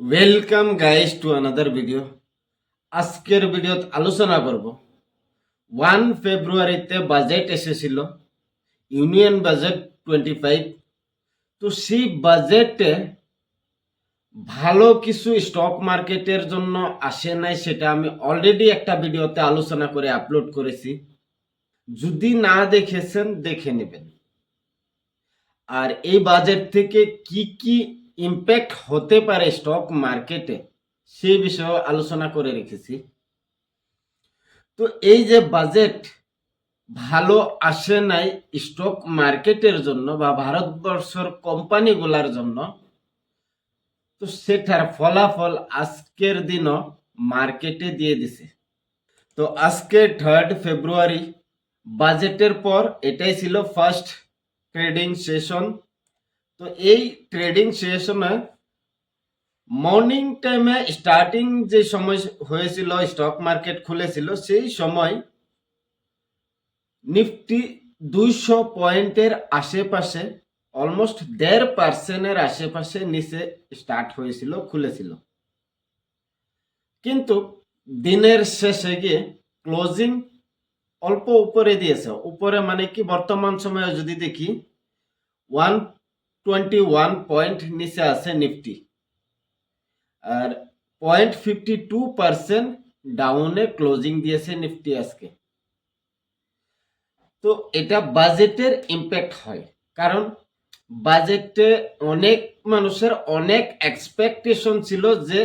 Welcome guys to another video আজকের ভিডিওত আলোচনা করব। ওয়ান ফেব্রুয়ারিতে বাজেট এসেছিল ইউনিয়ন বাজেট টোয়েন্টি ফাইভ তো সেই বাজেটে ভালো কিছু স্টক মার্কেটের জন্য আসে নাই সেটা আমি অলরেডি একটা ভিডিওতে আলোচনা করে আপলোড করেছি। যদি না দেখেছেন, দেখে নেবেন। আর এই বাজেট থেকে কি কি ইম্প্যাক্ট হতে পারে স্টক মার্কেটে সেই বিষয়ে আলোচনা করে রেখেছি। তো এই যে বাজেট ভালো আসে নাই স্টক মার্কেটের জন্য বা ভারতবর্ষের কোম্পানিগুলার জন্য, তো সেটার ফলাফল আজকের দিনও মার্কেটে দিয়ে দিছে। তো আজকে থার্ড ফেব্রুয়ারি বাজেটের পর এটাই ছিল ফার্স্ট ট্রেডিং সেশন তো এই ট্রেডিং সেশনে মর্নিং টাইমে স্টার্টিং যে সময় হয়েছিল স্টক মার্কেট খুলেছিল, সেই সময় নিফটি দুইশো পয়েন্টের আশেপাশে অলমোস্ট দেড় পার্সেন্টের আশেপাশে নিচে স্টার্ট হয়েছিল, খুলেছিল। কিন্তু দিনের শেষে গিয়ে ক্লোজিং অল্প উপরে দিয়েছে। উপরে মানে কি? বর্তমান সময়ে যদি দেখি ওয়ান টোয়েন্টি ওয়ান পয়েন্ট নিচে আছে নিফটি। আর পয়েন্ট ফিফটি টু পার্সেন্ট ডাউনে ক্লোজিং দিয়েছে নিফটি আজকে। তো এটা বাজেটের ইম্প্যাক্ট হয়, কারণ বাজেটে অনেক মানুষের অনেক এক্সপেকটেশন ছিল যে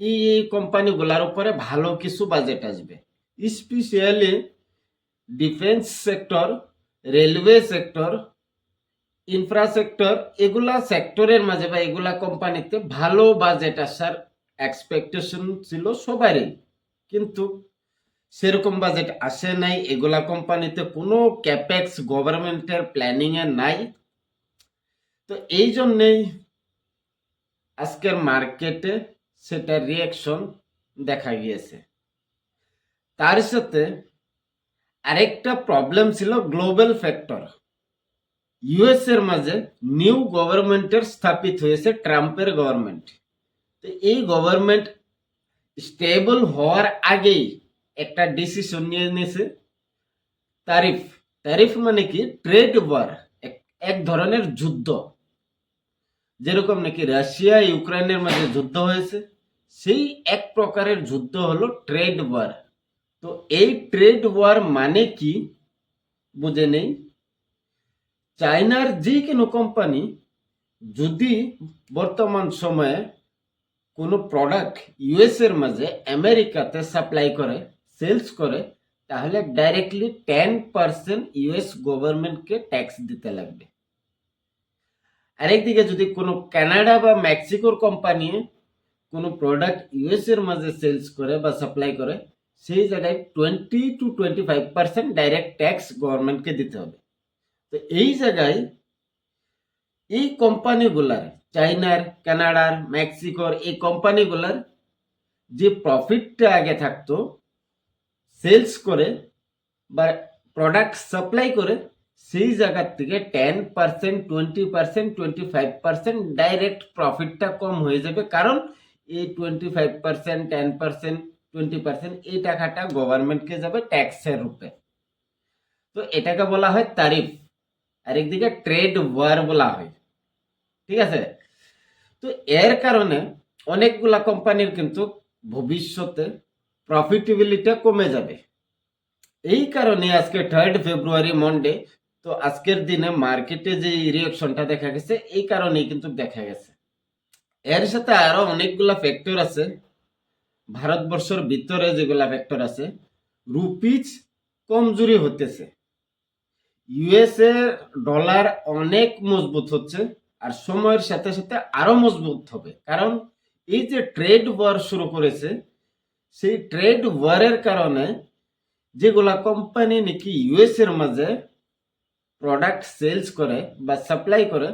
এই এই কোম্পানিগুলোর উপরে ভালো কিছু বাজেট আসবে। Specially defence sector railway sector infrastructure এগুলা সেক্টরের মাঝে বা এগুলা কোম্পানিতে ভালো বাজেট আসার এক্সপেকটেশন ছিল সবারই। কিন্তু সেরকম বাজেট আসে নাই, এগুলা কোম্পানিতে কোনো ক্যাপেক্স গভর্নমেন্টের প্ল্যানিং এ নাই। তো এই জন্যেই আজকের মার্কেটে সেটা রিয়াকশন দেখা গিয়েছে। তার সাথে আরেকটা প্রবলেম ছিল গ্লোবাল ফ্যাক্টর ইউএস এর মাঝে নিউ গভর্নমেন্টের স্থাপিত হয়েছে ট্রাম্পের গভর্নমেন্ট তো এই গভর্নমেন্ট স্টেবল হওয়ার আগেই একটা ডিসিশন নিয়ে নিয়েছে। তারিফ তারিফ মানে কি? ট্রেড ওয়ার এক ধরনের যুদ্ধ। যেরকম নাকি রাশিয়া, ইউক্রেনের মাঝে যুদ্ধ হয়েছে, সেই এক প্রকারের যুদ্ধ হলো ট্রেড ওয়ার তো এই ট্রেড ওয়ার মানে কি? বুঝে নেই। চায়নার যে কোনো কোম্পানি যদি বর্তমান সময়ে কোনো প্রোডাক্ট ইউএস এর মাঝে আমেরিকাতে সাপ্লাই করে সেলস করে, তাহলে ডাইরেক্টলি টেন পার্সেন্ট ইউএস গভর্নমেন্টকে ট্যাক্স দিতে লাগবে। আরেকদিকে যদি কোনো কানাডা বা মেক্সিকোর কোম্পানি কোনো প্রোডাক্ট ইউএস এর মাঝে সেলস করে বা সাপ্লাই করে, সেই জায়গায় twenty two twenty five percent direct tax গভর্নমেন্টকে দিতে হবে। তো এই জায়গায় এই কোম্পানিগুলার চাইনার কানাডার মেক্সিকোর এই কোম্পানিগুলার যে প্রফিটটা আগে থাকতো সেলস করে বা প্রোডাক্ট সাপ্লাই করে, সেই জায়গার থেকে ten percent twenty percent twenty five percent direct প্রফিটটা কম হয়ে যাবে। কারণ এই twenty five percent ten percent twenty percent এই টাকাটা গভর্নমেন্টকে যাবে ট্যাক্সের রূপে। তো এটাকে বলা হয় তারিফ আর একদিকে ট্রেড ওয়ার বলা হয়। ঠিক আছে? তো এর কারণে অনেকগুলা কোম্পানির কিন্তু ভবিষ্যতে প্রফিটেবিলিটি কমে যাবে। এই কারণে আজকে থার্ড ফেব্রুয়ারি মন্ডে তো আজকের দিনে মার্কেটে যে রিয়াকশনটা দেখা গেছে, এই কারণেই কিন্তু দেখা গেছে। এর সাথে আরও অনেকগুলা ফ্যাক্টর আছে। ভারতবর্ষের ভিতরে যেগুলা ফ্যাক্টর আছে রুপিজ কমজোরি হতেছে। ইউএস এর ডলার অনেক মজবুত হচ্ছে আর সময়ের সাথে সাথে আরও মজবুত হবে। কারণ এই যে ট্রেড ওয়ার শুরু করেছে, সেই ট্রেড ওয়ারের কারণে যেগুলা কোম্পানি নাকি ইউএস এর মাঝে প্রোডাক্ট সেলস করে বা সাপ্লাই করে,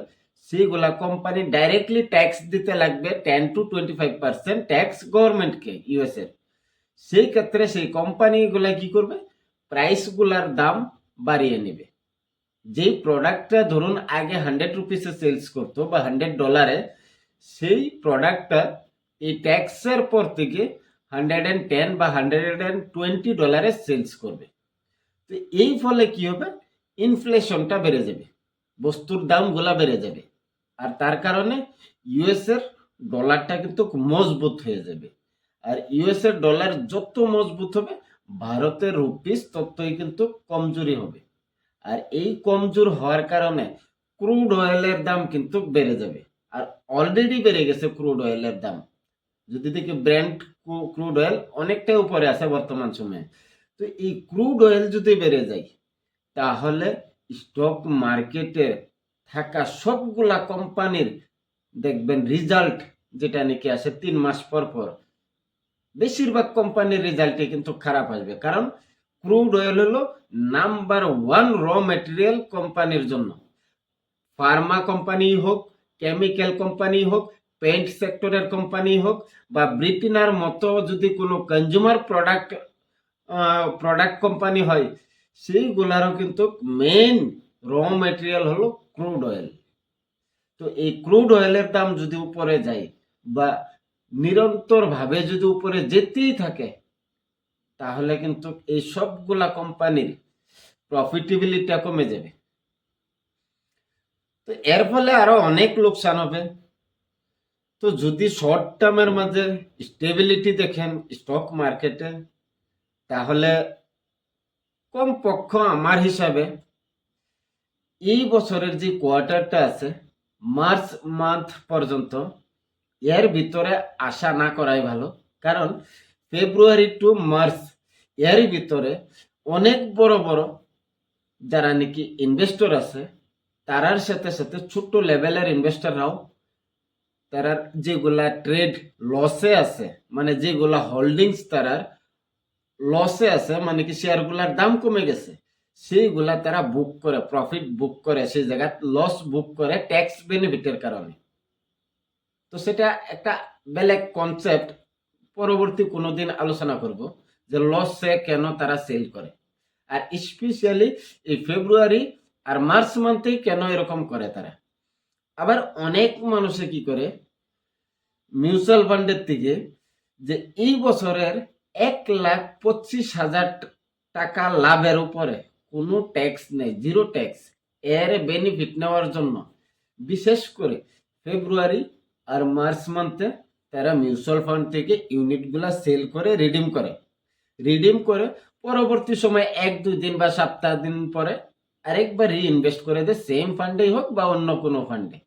সেইগুলা কোম্পানি ডাইরেক্টলি ট্যাক্স দিতে লাগবে ten to twenty five percent tax গভর্নমেন্টকে ইউএস এর। সেই ক্ষেত্রে সেই কোম্পানিগুলা কি করবে? প্রাইসগুলার দাম বাড়িয়ে নেবে। যেই প্রোডাক্টটা ধরুন আগে হান্ড্রেড রুপিসে সেলস করতো বা হান্ড্রেড ডলারে সেই প্রোডাক্টটা এই ট্যাক্সের পর থেকে হান্ড্রেড অ্যান্ড টেন বা হান্ড্রেড অ্যান্ড টোয়েন্টি ডলারে সেলস করবে। তো এই ফলে কি হবে? ইনফ্লেশনটা বেড়ে যাবে, বস্তুর দামগুলা বেড়ে যাবে। আর তার কারণে ইউএস এর ডলারটা কিন্তু মজবুত হয়ে যাবে। আর ইউএস এর ডলার যত মজবুত হবে, ভারতের রুপিস ততই কিন্তু কমজোরি হবে। আর এই কমজোর হওয়ার কারণে ক্রুড অয়েলের দাম কিন্তু বেড়ে যাবে। আর অলরেডি বেড়ে গেছে ক্রুড অয়েলের দাম। যদি দেখি ব্র্যান্ড ক্রুড অয়েল অনেকটাই উপরে আছে বর্তমান সময়ে। তো এই ক্রুড অয়েল যদি বেড়ে যায়, তাহলে স্টক মার্কেটে থাকা সবগুলা কোম্পানির দেখবেন রেজাল্ট যেটা নাকি আসে তিন মাস পর পর, বেশিরভাগ কোম্পানির রেজাল্টে কিন্তু খারাপ আসবে। কারণ ক্রুড অয়েল হলো নাম্বার ওয়ান র মেটেরিয়াল কোম্পানির জন্য। ফার্মা কোম্পানি হোক কেমিক্যাল কোম্পানি হোক পেন্ট সেক্টরের কোম্পানি হোক, বা ব্রিটিনার মতো যদি কোনো কনজিউমার প্রোডাক্ট প্রোডাক্ট কোম্পানি হয়, সেইগুলারও কিন্তু মেইন র মেটেরিয়াল হলো ক্রুড অয়েল তো এই ক্রুড অয়েলের দাম যদি উপরে যায়, বা নিরন্তর ভাবে যদি উপরে যেতেই থাকে তাহলে কিন্তু এই সবগুলা কোম্পানির প্রফিটেবিলিটি কমে যাবে। তো এর ফলে আরও অনেক লোকসান হবে। তো যদি শর্ট টার্মের মাঝে স্টেবিলিটি দেখেন স্টক মার্কেটে তাহলে কমপক্ষ আমার হিসাবে এই বছরের যে কোয়ার্টারটা আছে মার্চ মান্থ পর্যন্ত এর ভিতরে আশা না করাই ভালো। কারণ ফেব্রুয়ারি টু মার্চ এর ভিতরে অনেক বড় বড় যারা নাকি ইনভেস্টর আছে, তারার সাথে সাথে ছোট্ট লেভেলের ইনভেস্টররাও তারার যেগুলা ট্রেড লসে আছে মানে যেগুলা হোল্ডিংস তারার লসে আছে মানে কি শেয়ারগুলার দাম কমে গেছে, সেইগুলা তারা বুক করে প্রফিট বুক করে, সেই জায়গায় লস বুক করে ট্যাক্স বেনিফিটের কারণে। তো সেটা একটা বেলেগ কনসেপ্ট পরবর্তী কোনোদিন আলোচনা করব। যে লসে কেন তারা সেল করে? আর স্পেশালি এই ফেব্রুয়ারি আর মার্চ মান্থেই কেন এরকম করে তারা? আবার অনেক মানুষে কি করে? মিউচুয়াল ফান্ডের থেকে যে এই বছরের এক লাখ পঁচিশ হাজার টাকা লাভের উপরে কোনো ট্যাক্স নেই জিরো ট্যাক্স এর বেনিফিট নেওয়ার জন্য। বিশেষ করে ফেব্রুয়ারি আর মার্চ মান্থে তারা মিউচুয়াল ফান্ড থেকে ইউনিটগুলা সেল করে রিডিম করে। রিডিম করে পরবর্তী সময় এক, দুই দিন বা সপ্তাহ দিন পরে আরেকবার রিইনভেস্ট করে দেয় সেম ফান্ডেই হোক বা অন্য কোনো ফান্ডে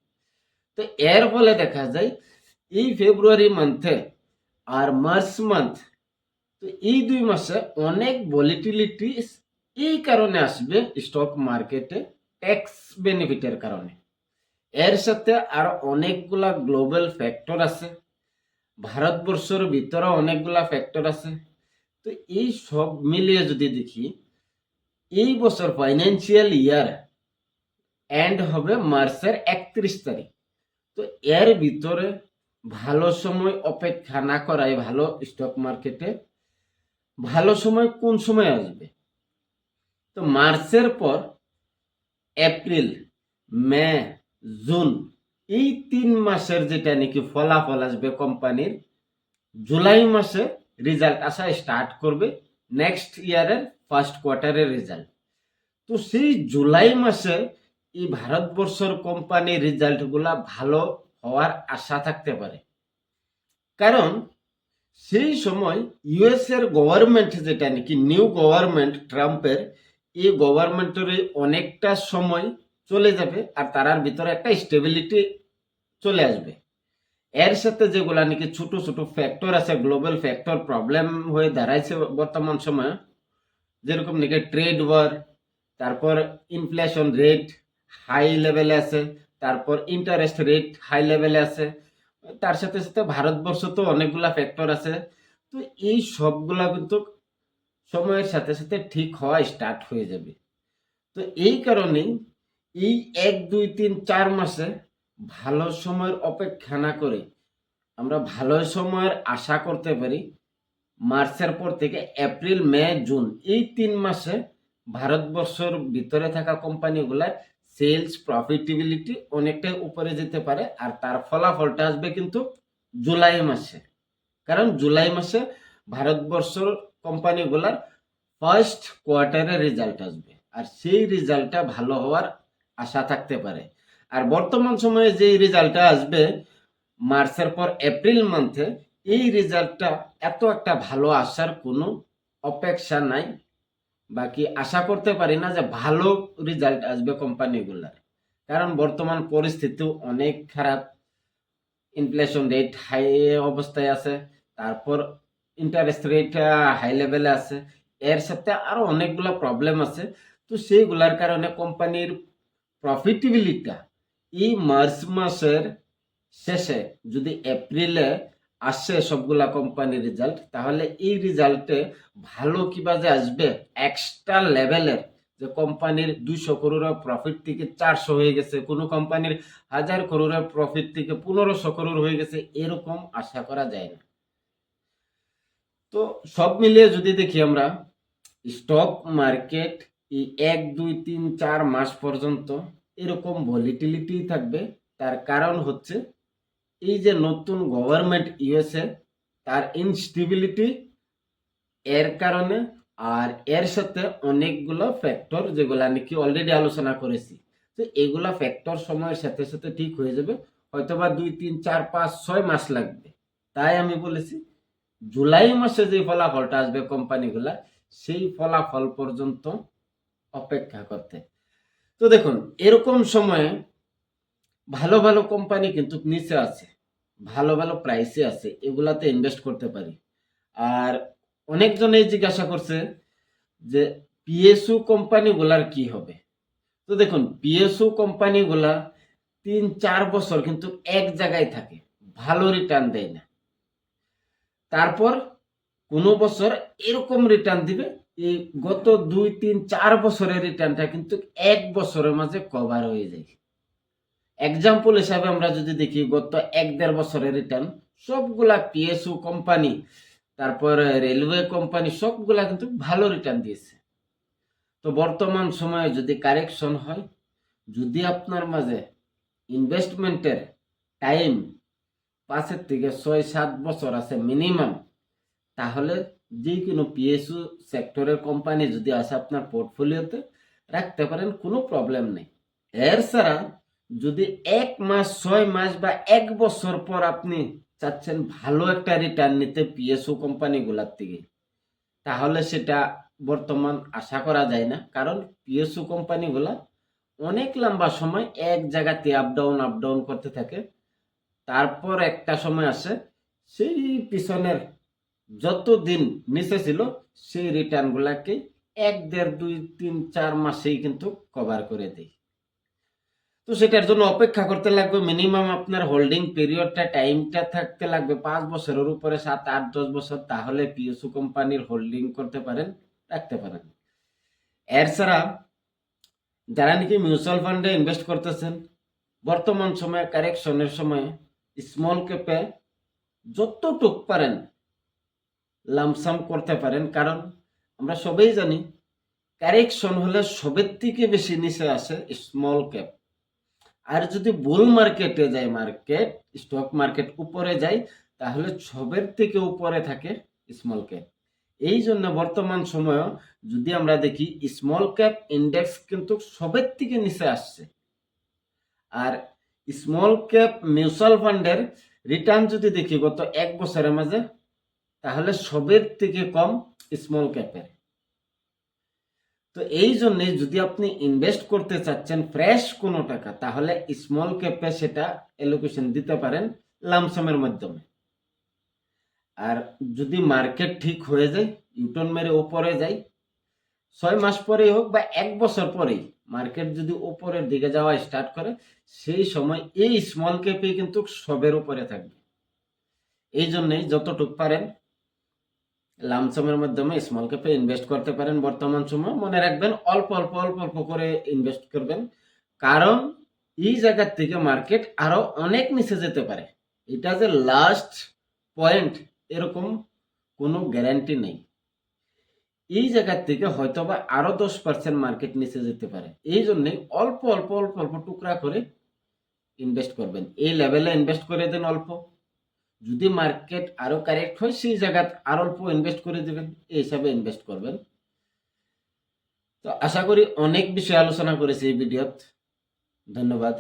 তো এর ফলে দেখা যায়, এই ফেব্রুয়ারি মান্থে আর মার্চ মান্থ তো এই দুই মাসে অনেক ভলিটিলিটি এই কারণে আসবে স্টক মার্কেটে ট্যাক্স বেনিফিটের কারণে। এর সাথে আর অনেকগুলা গ্লোবাল ফ্যাক্টর আছে। ভারতবর্ষের ভিতরে অনেকগুলা ফ্যাক্টর আছে। তো এই সব মিলিয়ে যদি দেখি, এই বছর ফাইন্যান্সিয়াল ইয়ার এন্ড হবে মার্চের একত্রিশ তারিখ। তো এর ভিতরে ভালো সময় অপেক্ষা না করাই ভালো স্টক মার্কেটে ভালো সময় কোন সময় আসবে? তো মার্চের পর এপ্রিল, মে, জুন এই তিন মাসের যেটা নাকি ফলাফল আসবে কোম্পানির জুলাই মাসে রেজাল্ট আসা স্টার্ট করবে নেক্সট ইয়ারের ফার্স্ট কোয়ার্টারের রেজাল্ট তো সেই জুলাই মাসে এই ভারতবর্ষের কোম্পানির রেজাল্টগুলা ভালো হওয়ার আশা থাকতে পারে। কারণ সেই সময় ইউএস এর গভর্নমেন্ট যেটা নাকি নিউ গভর্নমেন্ট ট্রাম্পের, এই গভর্নমেন্টের অনেকটা সময় চলে যাবে আর তারার ভিতরে একটা স্টেবিলিটি চলে আসবে। এর সাথে যেগুলা নাকি ছোট ছোট ফ্যাক্টর আছে গ্লোবাল ফ্যাক্টর প্রবলেম হয়ে দাঁড়াইছে বর্তমান সময়ে, যেরকম নাকি ট্রেড ওয়ার তারপর ইনফ্লেশন রেট হাই লেভেলে আছে, তারপর ইন্টারেস্ট রেট হাই লেভেলে আছে, তার সাথে সাথে ভারতবর্ষ তো অনেকগুলা ফ্যাক্টর আছে, তো এই সবগুলা কিন্তু সময়ের সাথে সাথে ঠিক হওয়া স্টার্ট হয়ে যাবে। তো এই কারণেই এই এক, দুই, তিন, চার মাসে ভালো সময়ের অপেক্ষা না করে আমরা ভালো সময়ের আশা করতে পারি। মার্চের পর থেকে এপ্রিল, মে, জুন এই তিন মাসে ভারতবর্ষের ভিতরে থাকা কোম্পানিগুলার সেলস প্রফিটেবিলিটি অনেকটাই উপরে যেতে পারে আর তার ফলাফলটা আসবে কিন্তু জুলাই মাসে। কারণ জুলাই মাসে ভারতবর্ষর কোম্পানিগুলার ফার্স্ট কোয়ার্টারে রেজাল্ট আসবে আর সেই রেজাল্টটা ভালো হওয়ার আশা থাকতে পারে। আর বর্তমান সময়ে যে রেজাল্টটা আসবে মার্চের পর এপ্রিল মান্থে এই রেজাল্টটা এত একটা ভালো আসার কোনো অপেক্ষা নাই। বাকি আশা করতে পারি না যে ভালো রেজাল্ট আসবে কোম্পানিগুলার। কারণ বর্তমান পরিস্থিতি অনেক খারাপ। ইনফ্লেশন রেট হাই অবস্থায় আছে, তারপর ইন্টারেস্ট রেট হাই লেভেলে আছে। এর সাথে আরও অনেকগুলো প্রবলেম আছে। তো সেইগুলার কারণে কোম্পানির প্রফিটেবিলিটিটা এই মার্চ মাসের শেষে যদি এপ্রিলে আসে সবগুলা কোম্পানির রেজাল্ট তাহলে এই রেজাল্টে ভালো কিবা যে আসবে? এক্সট্রা লেভেলের যে কোম্পানির দুইশো করোড়ের প্রফিট থেকে চারশো হয়ে গেছে, কোনো কোম্পানির হাজার করোড়ের প্রফিট থেকে পনেরোশো করোড় হয়ে গেছে, এরকম আশা করা যায় না। তো সব মিলিয়ে যদি দেখি আমরা স্টক মার্কেট এই এক, দুই, তিন, চার মাস পর্যন্ত এরকম ভলিটিলিটি থাকবে। তার কারণ হচ্ছে, এই যে নতুন গভর্নমেন্ট ইউএসএ তার ইনস্টেবিলিটি এর কারণে আর এর সাথে অনেকগুলো ফ্যাক্টর যেগুলা নাকি অলরেডি আলোচনা করেছি। তো এগুলো ফ্যাক্টর সময়ের সাথে সাথে ঠিক হয়ে যাবে। হয়তোবা দুই, তিন, চার, পাঁচ, ছয় মাস লাগবে। তাই আমি বলেছি, জুলাই মাসে যে ফলাফলটা আসবে কোম্পানিগুলা সেই ফলাফল পর্যন্ত অপেক্ষা করতে। তো দেখুন, এরকম সময়ে ভালো ভালো কোম্পানি কিন্তু নিচে আছে, ভালো ভালো প্রাইসে আছে, এগুলাতে ইনভেস্ট করতে পারি। আর অনেকজনেই জিজ্ঞাসা করছে যে পিএসইউ কোম্পানিগুলার কি হবে? তো দেখুন পিএসইউ কোম্পানিগুলা তিন, চার বছর কিন্তু এক জায়গায় থাকে, ভালো রিটার্ন দেয় না। তারপর কোনো বছর এরকম রিটার্ন দিবে এই গত দুই, তিন, চার বছরের রিটার্নটা কিন্তু এক বছরের মাঝে কভার হয়ে যায়। এক্সাম্পল হিসাবে আমরা যদি দেখি, গত এক, দেড় বছরের রিটার্ন সবগুলা পিএসইউ কোম্পানি তারপর রেলওয়ে কোম্পানি সবগুলা কিন্তু ভালো রিটার্ন দিয়েছে। তো বর্তমান সময়ে যদি কারেকশন হয়, যদি আপনার মাঝে ইনভেস্টমেন্টের টাইম পাঁচের থেকে ছয়, সাত বছর আছে মিনিমাম তাহলে যে কোনো পিএসইউ সেক্টরের কোম্পানি যদি আসে আপনার পোর্টফোলিওতে রাখতে পারেন, কোনো প্রবলেম নেই। এর ছাড়া যদি এক মাস, ছয় মাস বা এক বছর পর আপনি চাচ্ছেন ভালো একটা রিটার্ন নিতে পিএসও কোম্পানিগুলার থেকে, তাহলে সেটা বর্তমান আশা করা যায় না। কারণ পিএসও কোম্পানিগুলা অনেক লম্বা সময় এক জায়গাতে আপ ডাউন আপ ডাউন করতে থাকে। তারপর একটা সময় আসে, সেই পিছনের যত দিন নিচে ছিল, সেই রিটার্নগুলাকে এক, দেড়, দুই, তিন, চার মাসেই কিন্তু কভার করে দেয় তো সেটার জন্য অপেক্ষা করতে লাগবে মিনিমাম আপনার হোল্ডিং পিরিয়ডটা টাইমটা থাকতে লাগবে পাঁচ বছরের উপরে, সাত, আট, দশ বছর, তাহলে পিএসইউ কোম্পানির হোল্ডিং করতে পারেন, রাখতে পারেন। এর ছাড়া যারা নাকি মিউচুয়াল ফান্ডে ইনভেস্ট করতেছেন, বর্তমান সময়ে কারেকশনের সময়ে স্মল ক্যাপে যতটুক পারেন লামসাম করতে পারেন। কারণ আমরা সবাই জানি, কারেকশন হলে সবের থেকে বেশি নিচে আসে স্মল ক্যাপ আর যদি বুল মার্কেটে যায় মার্কেট স্টক মার্কেট উপরে যায়, তাহলে সবের থেকে উপরে থাকে স্মল ক্যাপ এই জন্য বর্তমান সময়ে যদি আমরা দেখি স্মল ক্যাপ ইন্ডেক্স কিন্তু সবের থেকে নিচে আসছে। আর স্মল ক্যাপ মিউচুয়াল ফান্ডের রিটার্ন যদি দেখি, গত এক বছরের মাঝে তাহলে সবের থেকে কম স্মল ক্যাপের তো এই জন্যে যদি আপনি ইনভেস্ট করতে চাচ্ছেন ফ্রেশ কোনো টাকা, তাহলে স্মল ক্যাপে সেটা এলোকেশন দিতে পারেন লামসামের মাধ্যমে। আর যদি মার্কেট ঠিক হয়ে যায় ইউটন মেরে ওপরে যায় ছয় মাস পরেই হোক বা এক বছর পরেই মার্কেট যদি ওপরের দিকে যাওয়া স্টার্ট করে, সেই সময় এই স্মল ক্যাপে কিন্তু সবের উপরে থাকবে। এই জন্যই যতটুক পারেন লামসামের মাধ্যমে স্মল ক্যাপে ইনভেস্ট করতে পারেন বর্তমান সময়। মনে রাখবেন, অল্প অল্প অল্প অল্প করে ইনভেস্ট করবেন। কারণ, এই জায়গার থেকে মার্কেট আরও অনেক নিচে যেতে পারে। এটা যে লাস্ট পয়েন্ট এরকম কোনো গ্যারান্টি নেই। এই জায়গার থেকে হয়তোবা আরও দশ পার্সেন্ট মার্কেট নিচে যেতে পারে। এই জন্যে অল্প অল্প অল্প অল্প টুকরা করে ইনভেস্ট করবেন। এই লেভেলে ইনভেস্ট করে দেন অল্প। যদি মার্কেট আরও কারেক্ট হয়, সেই জায়গাত আর অল্প ইনভেস্ট করে দেবেন, এই হিসাবে ইনভেস্ট করবেন। তো আশা করি অনেক বিষয় আলোচনা করেছি এই ভিডিওত ধন্যবাদ।